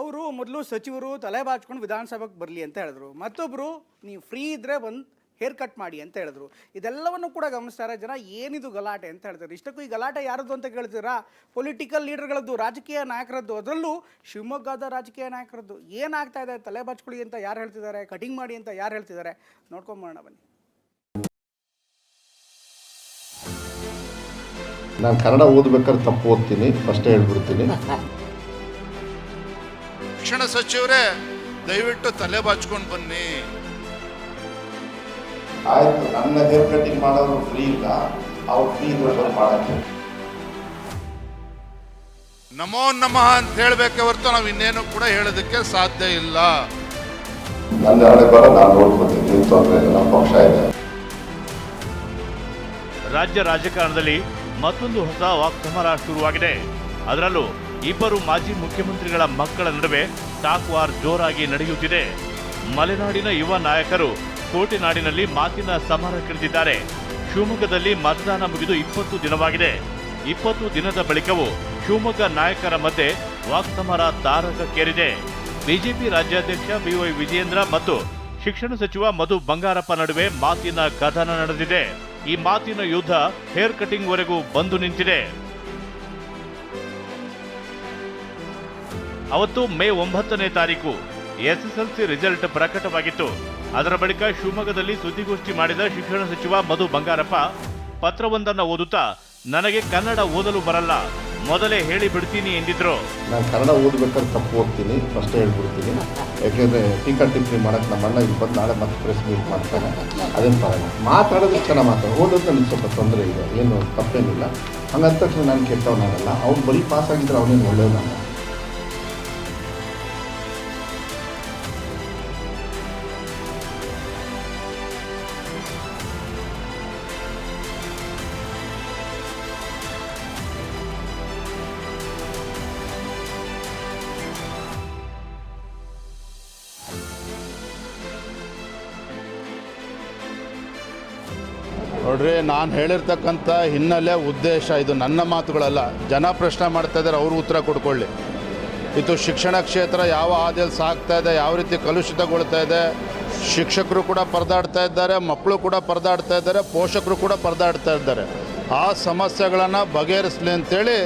ಅವರು ಮೊದಲು ಸಚಿವರು ತಲೆ ಬಾಚ್ಕೊಂಡು ವಿಧಾನಸಭೆಗೆ ಬರಲಿ ಅಂತ ಹೇಳಿದ್ರು. ಮತ್ತೊಬ್ಬರು ನೀವು ಫ್ರೀ ಇದ್ದರೆ ಒಂದು ಹೇರ್ ಕಟ್ ಮಾಡಿ ಅಂತ ಹೇಳಿದ್ರು. ಇದೆಲ್ಲವನ್ನು ಕೂಡ ಗಮನಿಸ್ತಾರೆ, ಜನ ಏನಿದು ಗಲಾಟೆ ಅಂತ ಹೇಳ್ತಾರೆ. ಇಷ್ಟಕ್ಕೂ ಈ ಗಲಾಟೆ ಯಾರದ್ದು ಅಂತ ಕೇಳ್ತೀರಾ? ಪೊಲಿಟಿಕಲ್ ಲೀಡರ್ಗಳದ್ದು ರಾಜಕೀಯ ನಾಯಕರದ್ದು. ಅದರಲ್ಲೂ ಶಿವಮೊಗ್ಗದ ರಾಜಕೀಯ ನಾಯಕರದ್ದು. ಏನಾಗ್ತಾ ಇದೆ? ತಲೆ ಬಾಚ್ಕೊಳ್ಳಿ ಅಂತ ಯಾರು ಹೇಳ್ತಿದ್ದಾರೆ? ಕಟಿಂಗ್ ಮಾಡಿ ಅಂತ ಯಾರು ಹೇಳ್ತಿದ್ದಾರೆ? ನೋಡ್ಕೊಂಬೋಣ ಬನ್ನಿ. ನಾನು ಕನ್ನಡ ಓದ್ಬೇಕಾದ್ರೆ ತಪ್ಪು ಓದ್ತೀನಿ ಫಸ್ಟೇ ಹೇಳ್ಬಿಡ್ತೀನಿ. ಶಿಕ್ಷಣ ಸಚಿವರೇ ದಯವಿಟ್ಟು ತಲೆ ಬಾಚ್ಕೊಂಡು ಬನ್ನಿ. ಆಯ್ತು ನನ್ನ ಹೇರ್ ಕಟಿಂಗ್ ಮಾಡೋರು ಫ್ರೀ ಇಲ್ಲ. ಅವ್ರು ಫ್ರೀ ಇದ್ರೆ ಮಾಡಕ್ಕೆ ನಮೋ ನಮಃ ಅಂತ ಹೇಳ್ಬೇಕೆ ಹೊರತು ನಾವು ಇನ್ನೇನು ಕೂಡ ಹೇಳೋದಕ್ಕೆ ಸಾಧ್ಯ ಇಲ್ಲ. ನನ್ನ ಹಳೆ ಬರ ನಾನು ನೋಡ್ಕೊತೀನಿ. ನೀವು ತೊಂದರೆ ಇಲ್ಲ ನಮ್ಮ ಪಕ್ಷ ಇದೆ. ರಾಜ್ಯ ರಾಜಕಾರಣದಲ್ಲಿ ಮತ್ತೊಂದು ಹೊಸ ವಾಕ್ಸಮರ ಶುರುವಾಗಿದೆ. ಅದರಲ್ಲೂ ಇಬ್ಬರು ಮಾಜಿ ಮುಖ್ಯಮಂತ್ರಿಗಳ ಮಕ್ಕಳ ನಡುವೆ ಟಾಕ್ ವಾರ್ ಜೋರಾಗಿ ನಡೆಯುತ್ತಿದೆ. ಮಲೆನಾಡಿನ ಯುವ ನಾಯಕರು ಕೋಟಿನಾಡಿನಲ್ಲಿ ಮಾತಿನ ಸಮರಕ್ಕಿಳಿದಿದ್ದಾರೆ ಶಿವಮೊಗ್ಗದಲ್ಲಿ ಮತದಾನ ಮುಗಿದು ಇಪ್ಪತ್ತು ದಿನವಾಗಿದೆ. ಇಪ್ಪತ್ತು ದಿನದ ಬಳಿಕವೂ ಶಿವಮೊಗ್ಗ ನಾಯಕರ ಮಧ್ಯೆ ವಾಕ್ಸಮರ ತಾರಕಕ್ಕೇರಿದೆ ಬಿಜೆಪಿ ರಾಜ್ಯಾಧ್ಯಕ್ಷ ಬಿವೈ ವಿಜಯೇಂದ್ರ ಮತ್ತು ಶಿಕ್ಷಣ ಸಚಿವ ಮಧು ಬಂಗಾರಪ್ಪ ನಡುವೆ ಮಾತಿನ ಕದನ ನಡೆದಿದೆ. ಈ ಮಾತಿನ ಯುದ್ಧ ಹೇರ್ ಕಟಿಂಗ್ವರೆಗೂ ಬಂದು ನಿಂತಿದೆ. ಅವತ್ತು ಮೇ ಒಂಬತ್ತನೇ ತಾರೀಕು. ಎಸ್ಎಸ್ಎಲ್ಸಿ ರಿಸಲ್ಟ್ ಪ್ರಕಟವಾಗಿತ್ತು. ಅದರ ಬಳಿಕ ಶಿವಮೊಗ್ಗದಲ್ಲಿ ಸುದ್ದಿಗೋಷ್ಠಿ ಮಾಡಿದ ಶಿಕ್ಷಣ ಸಚಿವ ಮಧು ಬಂಗಾರಪ್ಪ, ಪತ್ರವೊಂದನ್ನು ಓದುತ್ತಾ, ನನಗೆ ಕನ್ನಡ ಓದಲು ಬರಲ್ಲ. ಮೊದಲೇ ಹೇಳಿ ಬಿಡ್ತೀನಿ ಎಂದಿದ್ರು. ನಾನು ಕನ್ನಡ ಓದ್ಬೇಕಾದ್ರೆ ತಪ್ಪು ಹೋಗ್ತೀನಿ ಫಸ್ಟ್ ಹೇಳ್ಬಿಡ್ತೀನಿ. ಯಾಕೆಂದ್ರೆ ಟೀಕಾ ಟಿಪ್ಪಣಿ ಮಾಡಕ್ಕೆ ನಮ್ಮ ಅಣ್ಣ ಇಲ್ಲಿ ಬಂದು ನಾಳೆ ಮತ್ತೆ ಪ್ರೆಸ್ ಮೀಟ್ ಮಾಡ್ತಾನೆ ಅದೇನು ಪರವಾಗಿಲ್ಲ ಮಾತಾಡೋದು ಚೆನ್ನಾಗಿ ಮಾತಾಡೋದು ಓದೋದು ನನಗೆ ಸ್ವಲ್ಪ ತೊಂದರೆ ಇದೆ. ಏನು ತಪ್ಪೇನಿಲ್ಲ. ಹಂಗಂದ ತಕ್ಷಣ ನಾನು ಕೆಟ್ಟವನಾಗಲ್ಲ ಅವ್ನು ಬರೀ ಪಾಸ್ ಆಗಿದ್ರೆ ಅವನೇನು ಒಳ್ಳೆಯವನಲ್ಲ. ನೋಡ್ರಿ, ನಾನು ಹೇಳಿರ್ತಕ್ಕಂಥ ಹಿನ್ನೆಲೆ ಉದ್ದೇಶ ಇದು ನನ್ನ ಮಾತುಗಳಲ್ಲ. ಜನ ಪ್ರಶ್ನೆ ಮಾಡ್ತಾ ಇದ್ದಾರೆ, ಅವರು ಉತ್ತರ ಕೊಡ್ಕೊಳ್ಳಿ. ಇದು ಶಿಕ್ಷಣ ಕ್ಷೇತ್ರ ಯಾವ ಹಾದಿಯಲ್ಲಿ ಸಾಗ್ತಾ ಇದೆ, ಯಾವ ರೀತಿ ಕಲುಷಿತಗೊಳ್ತಾ ಇದೆ, ಶಿಕ್ಷಕರು ಕೂಡ ಪರದಾಡ್ತಾ ಇದ್ದಾರೆ, ಮಕ್ಕಳು ಕೂಡ ಪರದಾಡ್ತಾ ಇದ್ದಾರೆ, ಪೋಷಕರು ಕೂಡ ಪರದಾಡ್ತಾ ಇದ್ದಾರೆ. ಆ ಸಮಸ್ಯೆಗಳನ್ನು ಬಗೆಹರಿಸಲಿ ಅಂತೇಳಿ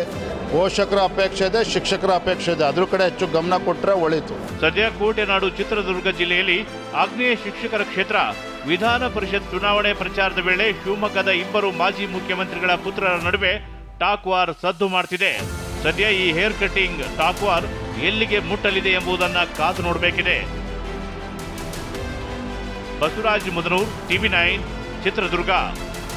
ಪೋಷಕರ ಅಪೇಕ್ಷೆ ಇದೆ, ಶಿಕ್ಷಕರ ಅಪೇಕ್ಷೆ ಇದೆ. ಅದ್ರ ಕಡೆ ಹೆಚ್ಚು ಗಮನ ಕೊಟ್ಟರೆ ಒಳಿತು. ಸದ್ಯ ಕೋಟೆನಾಡು ಚಿತ್ರದುರ್ಗ ಜಿಲ್ಲೆಯಲ್ಲಿ ಆಗ್ನೇಯ ಶಿಕ್ಷಕರ ಕ್ಷೇತ್ರ ವಿಧಾನ ಪರಿಷತ್ ಚುನಾವಣೆ ಪ್ರಚಾರದ ವೇಳೆ ಶಿವಮೊಗ್ಗದ ಇಬ್ಬರು ಮಾಜಿ ಮುಖ್ಯಮಂತ್ರಿಗಳ ಪುತ್ರರ ನಡುವೆ ಟಾಕ್ ವಾರ್ ಸದ್ದು ಮಾಡ್ತಿದೆ. ಸದ್ಯ ಈ ಹೇರ್ ಕಟಿಂಗ್ ಟಾಕ್ ವಾರ್ ಎಲ್ಲಿಗೆ ಮುಟ್ಟಲಿದೆ ಎಂಬುದನ್ನ ಕಾದು ನೋಡಬೇಕಿದೆ. Basavaraj Mudanur, TV nine, Chitradurga.